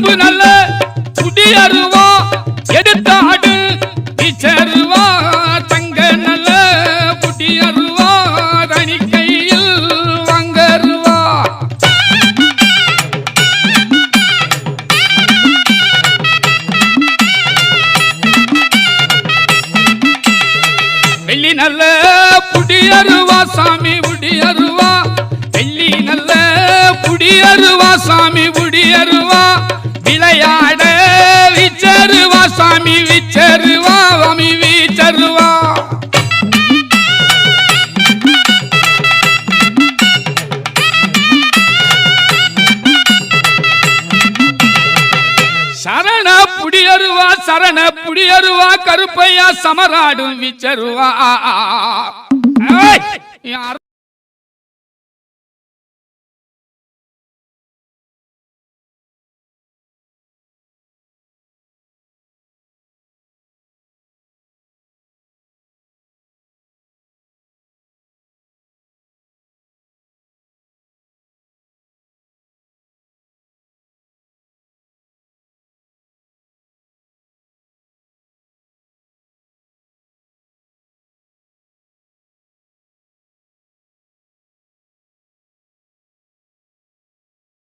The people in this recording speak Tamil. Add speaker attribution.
Speaker 1: உடம்பு நல்ல குடியருவா எடுத்தாடு இச்சருவா தங்க நல்ல குடியருவா தனி கையில் வாங்கருவா. வெள்ளி நல்ல புடியருவா சாமி புடியருவா வெள்ளி நல்ல புடியருவா சாமி புடியருவா விளையாட விச்சருவா சாமி விச்சருவா சாமி விச்சருவா. சரண புடியருவா சரண புடியருவா கருப்பையா சமராடும் விச்சருவா. யார